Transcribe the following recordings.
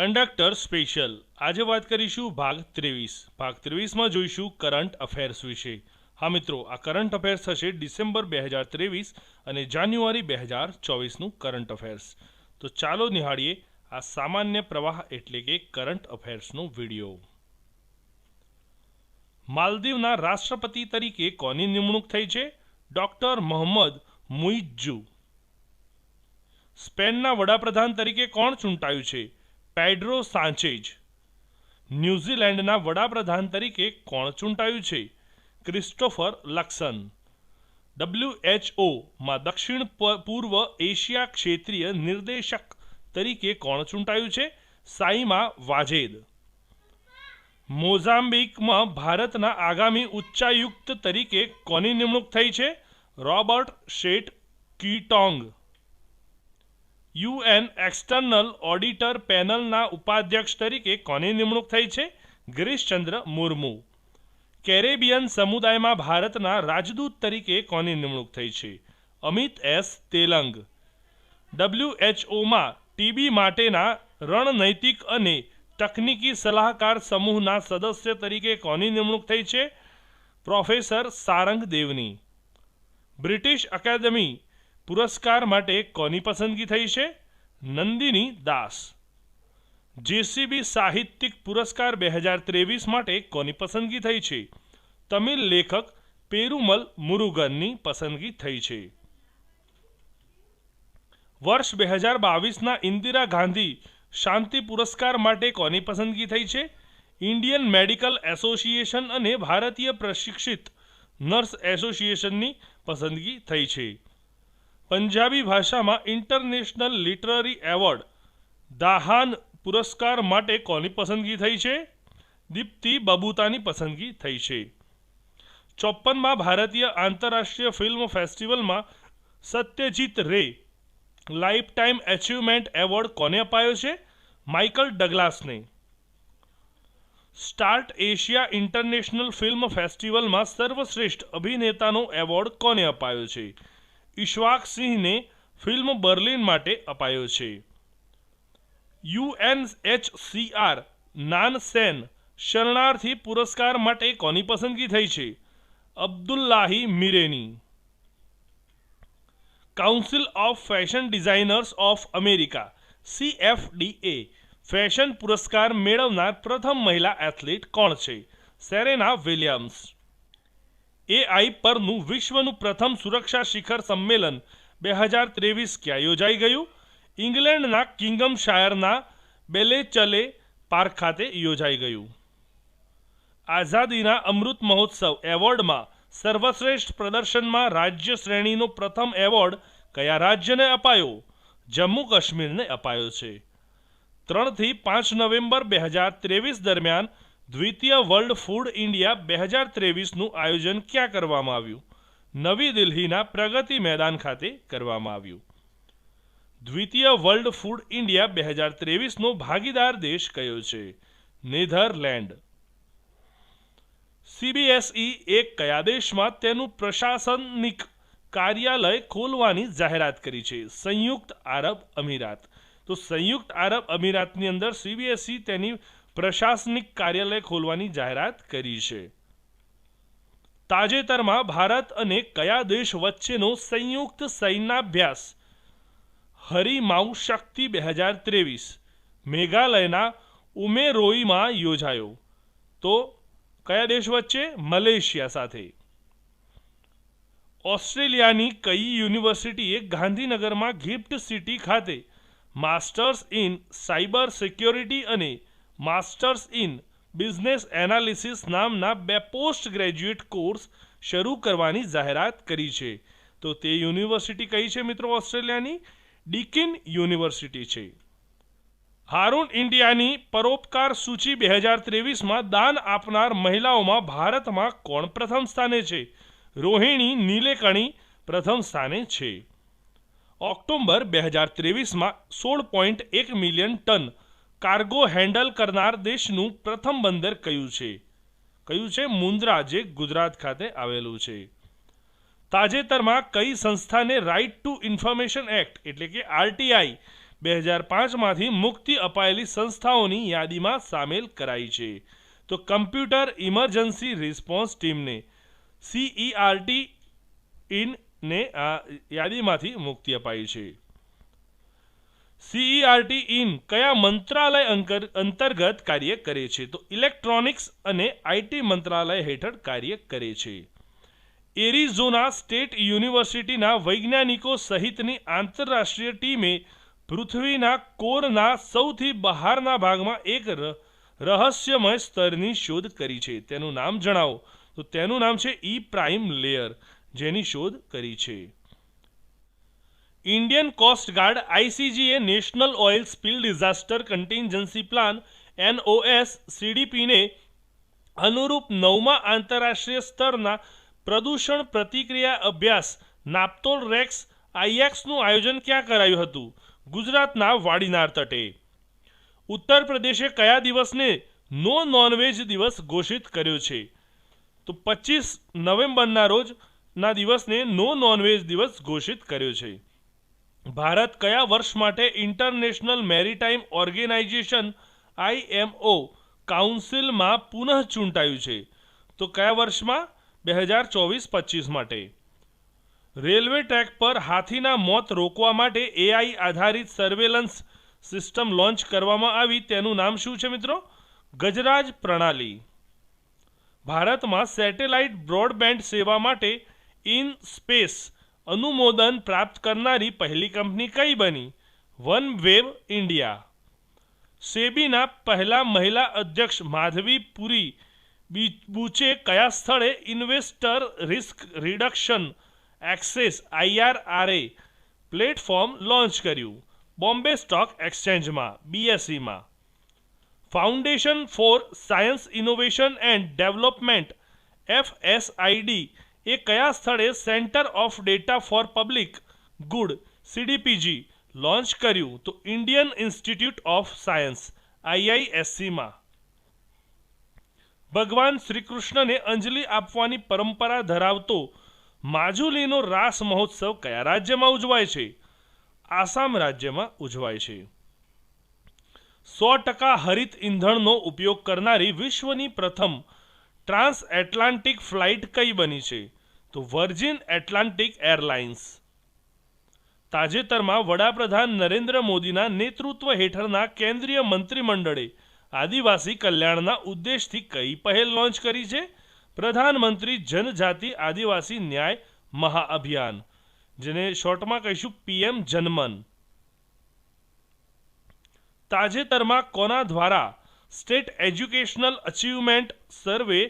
Conductor special. આજે વાત કરીશું ભાગ ત્રેવીસ. ભાગ ત્રેવીસમાં જોઈશું કરંટ અફેર્સ વિશે. હા મિત્રો, આ કરંટ અફેર્સ થશે ડિસેમ્બર બે હજાર ત્રેવીસ અને જાન્યુઆરી બે હજાર ચોવીસનું કરંટ અફેર્સ. તો ચાલો નિહાળીએ આ સામાન્ય પ્રવાહ એટલે કે કરંટ અફેર્સનો વીડિયો. માલદીવના રાષ્ટ્રપતિ તરીકે કોની નિમણૂક થઈ છે? ડોક્ટર મોહમ્મદ મુઇજ્જુ. સ્પેનના વડાપ્રધાન તરીકે કોણ ચૂંટાયું છે? Pedro Sanchez. ન્યૂઝીલેન્ડના વડાપ્રધાન તરીકે કોણ ચૂંટાયું છે? ક્રિસ્ટોફર લક્સન. ડબ્લ્યુએચઓ માં દક્ષિણ પૂર્વ એશિયા ક્ષેત્રીય નિર્દેશક તરીકે કોણ ચૂંટાયું છે? સાઈમા વાજેદ મોઝામ્બિકમાં ભારતના આગામી ઉચ્ચાયુક્ત તરીકે કોની નિમણૂક થઈ છે? Robert Shetkintong. UN external auditor પેનલના ઉપાધ્યક્ષ તરીકે કોની નિમણૂક થઈ છે? ગિરીશચંદ્ર મુર્મુ. કેરેબિયન સમુદાયમાં ભારતના રાજદૂત તરીકે કોની નિમણૂક થઈ છે? અમિત એસ તેલંગ. ડબ્લ્યુએચઓમાં ટીબી માટેના રણનૈતિક અને તકનીકી સલાહકાર સમૂહના સદસ્ય તરીકે કોની નિમણૂક થઈ છે? પ્રોફેસર સારંગ દેવની. બ્રિટિશ એકેડમી પુરસ્કાર માટે કોની પસંદગી થઈ છે? નંદિની દાસ. જેસીબી સાહિત્યિક પુરસ્કાર બે હજાર ત્રેવીસ માટે કોની પસંદગી થઈ છે? તમિલ લેખક પેરુમલ મુરુગનની પસંદગી થઈ છે. વર્ષ બે હજાર બાવીસના ઇન્દિરા ગાંધી શાંતિ પુરસ્કાર માટે કોની પસંદગી થઈ છે? ઇન્ડિયન મેડિકલ એસોસિએશન અને ભારતીય પ્રશિક્ષિત નર્સ એસોસિએશનની પસંદગી થઈ છે. પંજાબી ભાષામાં ઇન્ટરનેશનલ લિટરરી એવોર્ડ દાહાન પુરસ્કાર માટે કોની પસંદગી થઈ છે? દીપ્તિ બબુતાની પસંદગી થઈ છે. ચોપ્પનમાં ભારતીય આંતરરાષ્ટ્રીય ફિલ્મ ફેસ્ટિવલમાં સત્યજીત રે લાઈફ ટાઈમ એચિવમેન્ટ એવોર્ડ કોને અપાયો છે? માઇકલ ડગલાસને. સ્ટાર્ટ એશિયા ઇન્ટરનેશનલ ફિલ્મ ફેસ્ટિવલમાં સર્વશ્રેષ્ઠ અભિનેતાનો એવોર્ડ કોને અપાયો છે? ઇશ્વાક સિંહને ફિલ્મ બર્લિન માટે અપાયો છે. યુએનએચસીઆર નાનસેન શરણાર્થી પુરસ્કાર માટે કોની પસંદગી થઈ છે? Abdullahi મિરેની. Council of fashion designers of America CFDA fashion પુરસ્કાર મેળવનાર પ્રથમ મહિલા એથ્લીટ કોણ છે? Serena Williams. એઆઈ પરનું વિશ્વનું પ્રથમ સુરક્ષા શિખર સંમેલન બે હજાર ત્રેવીસ ક્યાં યોજાઈ ગયું? ઇંગ્લેન્ડના કિંગમશાયરના બેલેચલે પાર્ક ખાતે યોજાઈ ગયું. આઝાદીના અમૃત મહોત્સવ એવોર્ડમાં સર્વશ્રેષ્ઠ પ્રદર્શનમાં રાજ્ય શ્રેણીનો પ્રથમ એવોર્ડ કયા રાજ્યને અપાયો? જમ્મુ કાશ્મીરને અપાયો છે. ત્રણથી પાંચ નવેમ્બર બે હજાર ત્રેવીસ દરમિયાન દ્વિતીય વર્લ્ડ ફૂડ ઇન્ડિયા બે હજાર ત્રેવીસનું આયોજન ક્યાં કરવામાં આવ્યું? નવી દિલ્હીના પ્રગતિ મેદાન ખાતે કરવામાં આવ્યું. દ્વિતીય વર્લ્ડ ફૂડ ઇન્ડિયા બે હજાર ત્રેવીસનો ભાગીદાર દેશ કયો છે? નેધરલેન્ડ. સીબીએસઈ એક કયા દેશમાં તેનું પ્રશાસનિક કાર્યાલય ખોલવાની જાહેરાત કરી છે? સંયુક્ત આરબ અમીરાત. તો સંયુક્ત આરબ અમીરાતની અંદર સીબીએસઈ તેની પ્રશાસનિક કાર્યાલય ખોલવાની જાહેરાત કરી છે. તાજેતરમાં ભારત અને કયા દેશ વચ્ચેનો સંયુક્ત સૈન્યાભ્યાસ? હરિમાઉ શક્તિ બે હજાર ત્રેવીસ, મેઘાલયના ઉમેરોઈમાં યોજાયો. તો કયા દેશ વચ્ચે? મલેશિયા સાથે. ઓસ્ટ્રેલિયાની કઈ યુનિવર્સિટીએ ગાંધીનગરમાં ગિફ્ટ સિટી ખાતે માસ્ટર્સ ઇન સાયબર સિક્યોરિટી અને માસ્ટર્સ ઇન બિઝનેસ એનાલિસિસ નામના બે પોસ્ટ ગ્રેજ્યુએટ કોર્સ શરૂ કરવાની જાહેરાત કરી છે. તો તે યુનિવર્સિટી કઈ છે મિત્રો ઓસ્ટ્રેલિયાની? ડિકિન યુનિવર્સિટી છે. હારૂન ઇન્ડિયાની પરોપકાર સૂચિ બે હજાર ત્રેવીસમાં દાન આપનાર મહિલાઓમાં ભારતમાં કોણ પ્રથમ સ્થાને છે? રોહિણી નીલેકણી પ્રથમ સ્થાને છે. ઓક્ટોબર બે હજાર ત્રેવીસમાં સોળ પોઈન્ટ એક મિલિયન ટન કાર્ગો હેન્ડલ કરનાર દેશનું પ્રથમ બંદર કયું છે? કયું છે? મુન્દ્રા જે ગુજરાત ખાતે આવેલું છે. તાજેતરમાં કઈ સંસ્થાને રાઇટ ટુ ઇન્ફોર્મેશન એક્ટ એટલે કે આરટીઆઈ બે હજાર પાંચમાંથી મુક્તિ અપાયેલી સંસ્થાઓની યાદીમાં સામેલ કરાઈ છે. તો કમ્પ્યુટર ઇમરજન્સી રિસ્પોન્સ ટીમને સીઈઆરટી ઇનને આ યાદીમાંથી મુક્તિ અપાઈ છે. સીઈઆરટી ઇન કયા મંત્રાલય અંતર્ગત કાર્ય કરે છે? તો ઇલેક્ટ્રોનિક્સ અને આઈટી મંત્રાલય હેઠળ કાર્ય કરે છે. એરિઝોના સ્ટેટ યુનિવર્સિટીના વૈજ્ઞાનિકો સહિતની આંતરરાષ્ટ્રીય ટીમે પૃથ્વીના કોરના સૌથી બહારના ભાગમાં એક રહસ્યમય સ્તરની શોધ કરી છે. તેનું નામ જણાવો. તો તેનું નામ છે ઈ પ્રાઇમ લેયર, જેની શોધ કરી છે. Indian coast guard ICG national oil spill disaster contingency plan NOS સીડીપીને અનુરૂપ નવમા આંતરરાષ્ટ્રીય સ્તરના પ્રદૂષણ પ્રતિક્રિયા અભ્યાસ, નાપતોલ રેક્સ આઈએક્સનું આયોજન ક્યાં કરાયું હતું? ગુજરાતના વાડીનાર તટે. ઉત્તર પ્રદેશે કયા દિવસને નો નોનવેજ દિવસ ઘોષિત કર્યો છે? તો પચીસ નવેમ્બરના રોજના દિવસને નો નોનવેજ દિવસ ઘોષિત કર્યો છે. ભારત કયા વર્ષ માટે ઇન્ટરનેશનલ મેરીટાઈમ ઓર્ગેનાઇઝેશન આઈએમઓ કાઉન્સિલમાં પુનઃ ચૂંટાયું છે? તો કયા વર્ષમાં? બે હજાર ચોવીસ પચીસ માટે. રેલવે ટ્રેક પર હાથીના મોત રોકવા માટે એઆઈ આધારિત સર્વેલન્સ સિસ્ટમ લોન્ચ કરવામાં આવી તેનું નામ શું છે મિત્રો? ગજરાજ પ્રણાલી. ભારતમાં સેટેલાઇટ બ્રોડબેન્ડ સેવા માટે ઇન સ્પેસ અનુમોદન પ્રાપ્ત કરનારી પહેલી કંપની કઈ બની? One wave India. સેબીના પહેલા મહિલા અધ્યક્ષ માધવી પુરી બુચે કયા સ્થળે investor risk reduction access IRRA platform launch કર્યું? બોમ્બે સ્ટોક એક્સચેન્જમાં બીએસસીમાં foundation for science innovation and development FSID એ કયા સ્થળે centre of data for public good CDPG launch કર્યું? તો ઇન્ડિયન ઇન્સ્ટિટ્યૂટ ઓફ સાયન્સ આઈઆઈએસસીમાં ભગવાન શ્રીકૃષ્ણને અંજલિ આપવાની પરંપરા ધરાવતો માજુલીનો રાસ મહોત્સવ કયા રાજ્યમાં ઉજવાય છે? આસામ રાજ્યમાં ઉજવાય છે. સો ટકા હરિત ઇંધણનો ઉપયોગ કરનારી વિશ્વની પ્રથમ ટ્રાન્સ એટલાન્ટિક ફ્લાઇટ કઈ બની છે? તો વર્જિન એટલાન્ટિક એરલાઇન્સ. તાજેતરમાં વડાપ્રધાન નરેન્દ્ર મોદીના નેતૃત્વ હેઠળના કેન્દ્રીય મંત્રીમંડળે આદિવાસી કલ્યાણના ઉદ્દેશથી કઈ પહેલ લોન્ચ કરી છે? પ્રધાનમંત્રી જનજાતિ આદિવાસી ન્યાય મહાઅભિયાન, જેને શોર્ટમાં કહીશું પીએમ જનમન. તાજેતરમાં કોના દ્વારા state educational achievement survey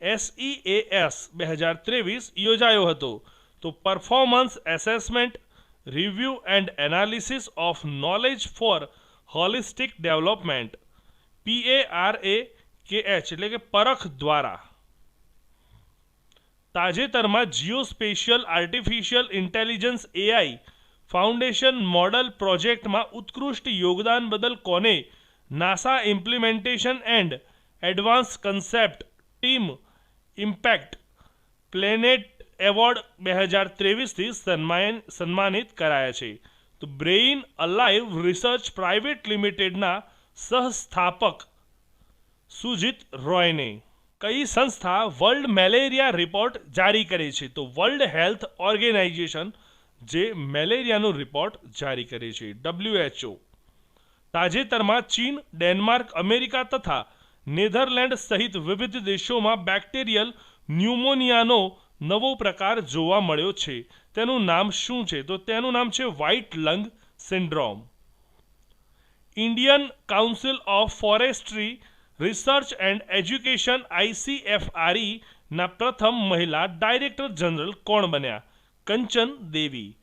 SEAS બે હજાર ત્રેવીસ યોજાયો હતો. તો performance assessment review and analysis of knowledge for holistic development PARA K H એટલે કે પરખ દ્વારા. તાજેતરમાં geo spatial artificial intelligence AI foundation model પ્રોજેક્ટમાં ઉત્કૃષ્ટ યોગદાન બદલ કોને NASA implementation and advance concept team impact planet award બે હજાર ત્રેવીસથી સન્માન સન્માનિત કરાયા છે. તો બ્રેઇન અલાઇવ રિસર્ચ પ્રાઇવેટ લિમિટેડના સહસ્થાપક સુજીત રોયને કઈ સંસ્થા વર્લ્ડ મેલેરિયા રિપોર્ટ જારી કરે છે? તો વર્લ્ડ હેલ્થ ઓર્ગેનાઇઝેશન જે મેલેરિયાનો રિપોર્ટ જારી કરે છે. ડબ્લ્યુએચઓ તાજેતરમાં ચીન, ડેનમાર્ક, અમેરિકા તથા નેધરલેન્ડ સહિત વિવિધ દેશોમાં બેક્ટેરિયલ ન્યુમોનિયાનો નવો પ્રકાર જોવા મળ્યો છે. તેનું નામ શું છે? તો તેનું નામ છે white lung syndrome. Indian council of forestry research and education ICFRE ના પ્રથમ મહિલા ડાયરેક્ટર જનરલ કોણ બન્યા? Kanchan Devi.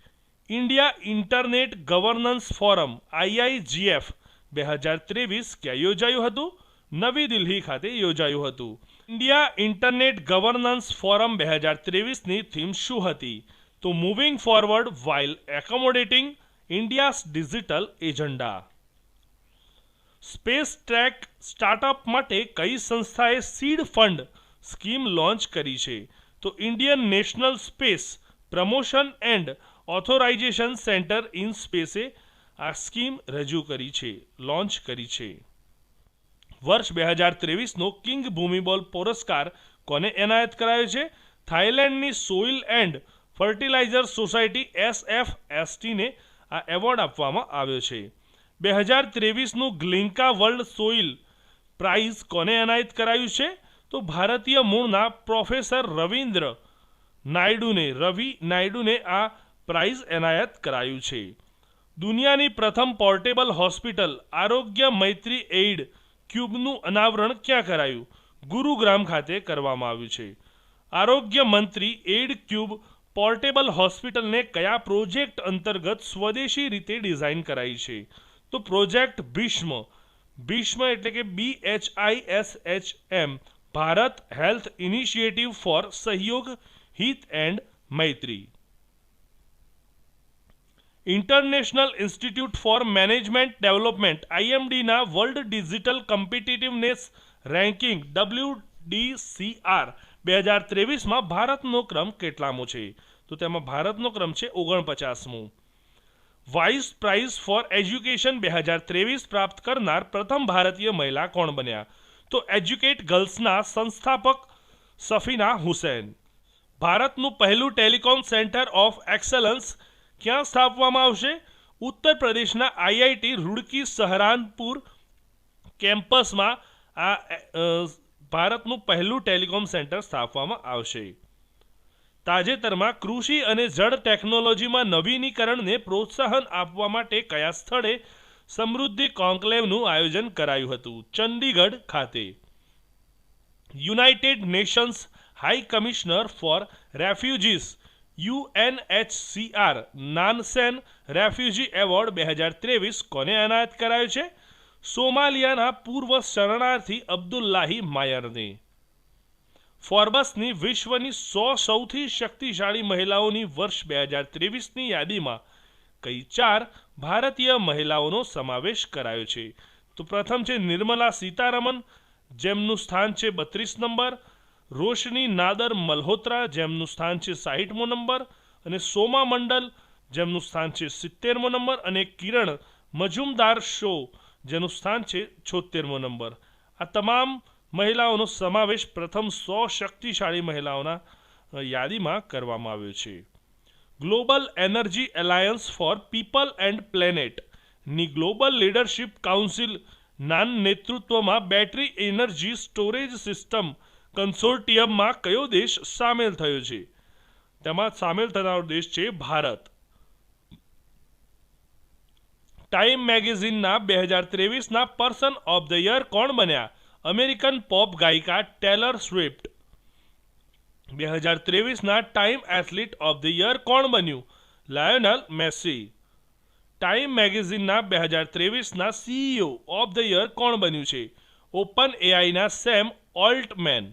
India internet governance forum IIGF બે હજાર ત્રેવીસ ક્યાં યોજાયું હતું? નવી દિલ્હી ખાતે યોજાયું હતું. ઇન્ડિયા ઇન્ટરનેટ ગવર્નન્સ ફોરમ બે હજાર ત્રેવીસની થીમ શું હતી? તો moving forward while accommodating India's digital agenda. Space track startup માટે કઈ સંસ્થાએ સીડ ફંડ સ્કીમ લોન્ચ કરી છે? તો Indian national space promotion and authorisation centre in સ્પેસે આ સ્કીમ રજૂ કરી છે, લોન્ચ કરી છે. વર્ષ બે હજાર ત્રેવીસનો કિંગ ભૂમિબોલ પુરસ્કાર કોને એનાયત કરાયો છે? થાઇલેન્ડની soil and fertiliser society S F એસટીને આ એવોર્ડ આપવામાં આવ્યો છે. બે હજાર ત્રેવીસનું ગ્લિન્કા વર્લ્ડ સોઇલ પ્રાઇઝ કોને એનાયત કરાયું છે? તો ભારતીય મૂળના પ્રોફેસર રવિન્દ્ર નાયડુને, રવિ નાયડુને આ પ્રાઇઝ એનાયત કરાયું છે. દુનિયાની પ્રથમ પોર્ટેબલ હોસ્પિટલ આરોગ્ય મૈત્રી એઇડ ક્યુબનું અનાવરણ ક્યાં કરાયું? ગુરુગ્રામ ખાતે કરવામાં આવ્યું છે. આરોગ્ય મંત્રી એઇડ ક્યુબ પોર્ટેબલ હોસ્પિટલને કયા પ્રોજેક્ટ અંતર્ગત સ્વદેશી રીતે ડિઝાઇન કરાઈ છે? તો પ્રોજેક્ટ ભીષ્મ. ભીષ્મ એટલે કે B H I S H M, Bharat health initiative for Sahyog, Hita and Maitri. International institute for management development, આઈએમડીના world digital competitiveness ranking, W DCR બે હજાર ત્રેવીસમાં ભારતનો ક્રમ કેટલામો છે? તો તેમાં ભારતનો ક્રમ છે ઓગણપચાસમો. વાઇસ પ્રાઇઝ ફોર એજ્યુકેશન બે હજાર ત્રેવીસ પ્રાપ્ત કરનાર પ્રથમ ભારતીય મહિલા કોણ બન્યા? તો એજ્યુકેટ ગર્લ્સના સંસ્થાપક સફીના હુસૈન. ભારતનું પહેલું ટેલિકોમ સેન્ટર ઓફ એક્સલન્સ ક્યાં સ્થાપવામાં આવશે? ઉત્તર પ્રદેશના આઈઆઈટી રૂડકી સહરાનપુર કેમ્પસમાં આ ભારતનું પહેલું ટેલિકોમ સેન્ટર સ્થાપવામાં આવશે. તાજેતરમાં કૃષિ અને જળ ટેકનોલોજીમાં નવીનીકરણને પ્રોત્સાહન આપવા માટે કયા સ્થળે સમૃદ્ધિ કોન્ક્લેવનું આયોજન કરાયું હતું? ચંદીગઢ ખાતે. United Nations high commissioner for refugees UNHCR Nansen refugee award બે હજાર ત્રેવીસ કોને એનાયત કરાયો છે? સોમાલિયાના પૂર્વ શરણાર્થી અબ્દુલ્લાહી માયરની. ફોર્બસની વિશ્વની સો સૌથી શક્તિશાળી મહિલાઓની વર્ષ બે હજાર ત્રેવીસની યાદીમાં કઈ ચાર ભારતીય મહિલાઓનો સમાવેશ કરાયો છે? તો પ્રથમ છે નિર્મલા સીતારમન જેમનું સ્થાન છે બત્રીસ નંબર. રોશની નાદર મલ્હોત્રા, જેમનું સ્થાન છે સાહીઠમો નંબર, અને સોમા મંડલ, જેમનું સ્થાન છે સિત્તેરમો નંબર, અને કિરણ મજુમદાર શો, જેનું સ્થાન છે છોતેરમો નંબર. આ તમામ મહિલાઓનો સમાવેશ પ્રથમ સો શક્તિશાળી મહિલાઓના યાદીમાં કરવામાં આવ્યો છે. Global energy alliance for people and planet. ની ગ્લોબલ લીડરશિપ કાઉન્સિલ નાન નેતૃત્વમાં બેટરી એનર્જી સ્ટોરેજ સિસ્ટમ કન્સોર્ટિયમમાં કયો દેશ સામેલ થયો છે? તેમાં સામેલ થનારો દેશ છે ભારત. ટાઈમ મેગેઝિનના બે હજાર ત્રેવીસના પર્સન ઓફ ધ યર કોણ બન્યા? અમેરિકન પોપ ગાયિકા ટેલર સ્વિફ્ટ. બે હજાર ત્રેવીસના Time athlete of the year કોણ બન્યું? લાયોનલ મેસી ટાઈમ મેગેઝિનના બે હજાર ત્રેવીસના સીઈઓ ઓફ ધ યર કોણ બન્યું છે? ઓપન એઆઈના સેમ ઓલ્ટમેન.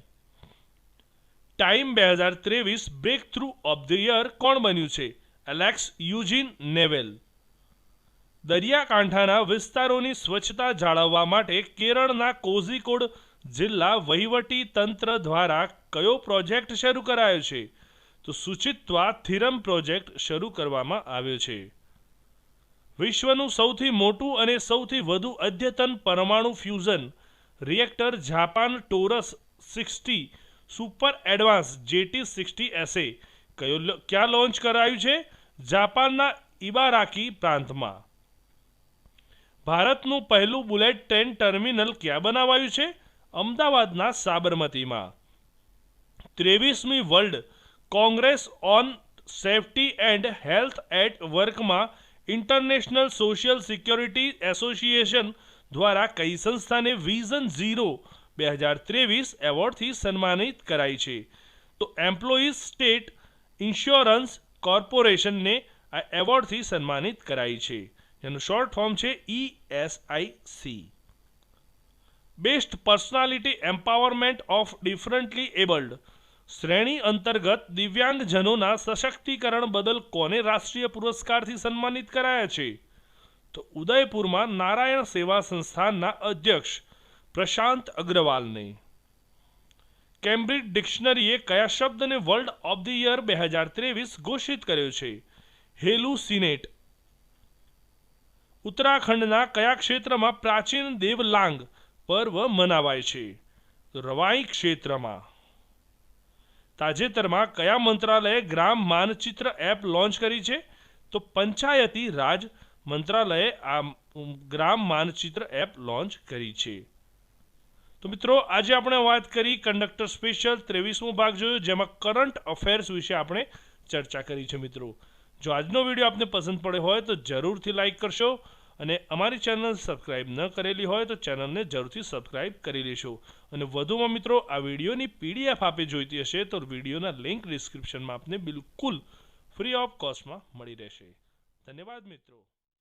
ટાઈમ બે હજાર ત્રેવીસ breakthrough of the year કોણ બન્યું છે? Alex Eugene Newell. દરિયાકાંઠાના વિસ્તારોની સ્વચ્છતા જાળવવા માટે કેરળના કોઝિકોડ જિલ્લા વહીવટી તંત્ર દ્વારા કયો પ્રોજેક્ટ શરૂ કરાયો છે? તો સુચિત્વા થિરમ પ્રોજેક્ટ શરૂ કરવામાં આવ્યો છે. વિશ્વનું સૌથી મોટું અને સૌથી વધુ અદ્યતન પરમાણુ fusion reactor Japan torus sixty super advance JT sixty એસે કયો ક્યાં લોન્ચ કરાયું છે? જાપાનના ઇબારાકી પ્રાંતમાં. ભારતનું પહેલું બુલેટ ટ્રેન ટર્મિનલ ક્યાં બનાવાયું છે? અમદાવાદના સાબરમતીમાં. ત્રેવીસમી world congress on safety and health at વર્કમાં international social security association દ્વારા કઈ સંસ્થાને વિઝન ઝીરો બે હજાર ત્રેવીસ એવોર્ડથી સન્માનિત કરાઈ છે. તો એમ્પ્લોઈઝ સ્ટેટ ઇન્સ્યોરન્સ કોર્પોરેશનને આ એવોર્ડથી સન્માનિત કરાઈ છે. જેનું શોર્ટ ફોર્મ છે ESIC best personality empowerment of differently abled. શ્રેણી અંતર્ગત દિવ્યાંગજનોના સશક્તિકરણ બદલ કોને રાષ્ટ્રીય પુરસ્કારથી સન્માનિત કરાયા છે? તો ઉદયપુરમાં નારાયણ સેવા સંસ્થાનના અધ્યક્ષ પ્રશાંત અગ્રવાલને. કેમ્બ્રિજ ડિક્શનરીએ કયા શબ્દને વર્લ્ડ ઓફ ધ યર બે હજાર ત્રેવીસ ઘોષિત કર્યો છે? હેલુસિનેટ ઉત્તરાખંડના કયા ક્ષેત્રમાં પ્રાચીન દેવલાંગ પર્વ મનાવાય છે? રવાઈ ક્ષેત્રમાં. તાજેતરમાં કયા મંત્રાલયે ગ્રામ માનચિત્ર એપ લોન્ચ કરી છે? તો પંચાયતી રાજ મંત્રાલયે આ ગ્રામ માનચિત્ર એપ લોન્ચ કરી છે. તો મિત્રો, આજે આપણે વાત કરી કંડક્ટર સ્પેશિયલ ત્રેવીસમો ભાગ જોયો, જેમાં કરંટ અફેર્સ વિશે આપણે ચર્ચા કરી છે મિત્રો. જો આજનો વીડિયો આપને પસંદ પડ્યો હોય તો જરૂરથી લાઇક કરશો અને અમારી ચેનલ સબસ્ક્રાઇબ ન કરેલી હોય તો ચેનલને જરૂરથી સબસ્ક્રાઇબ કરી લેશો. અને વધુમાં મિત્રો, આ વિડીયોની પીડીએફ આપે જોઈતી હશે તો વિડીયોના લિંક ડિસ્ક્રિપ્શનમાં આપને બિલકુલ ફ્રી ઓફ કોસ્ટમાં મળી રહેશે. ધન્યવાદ મિત્રો.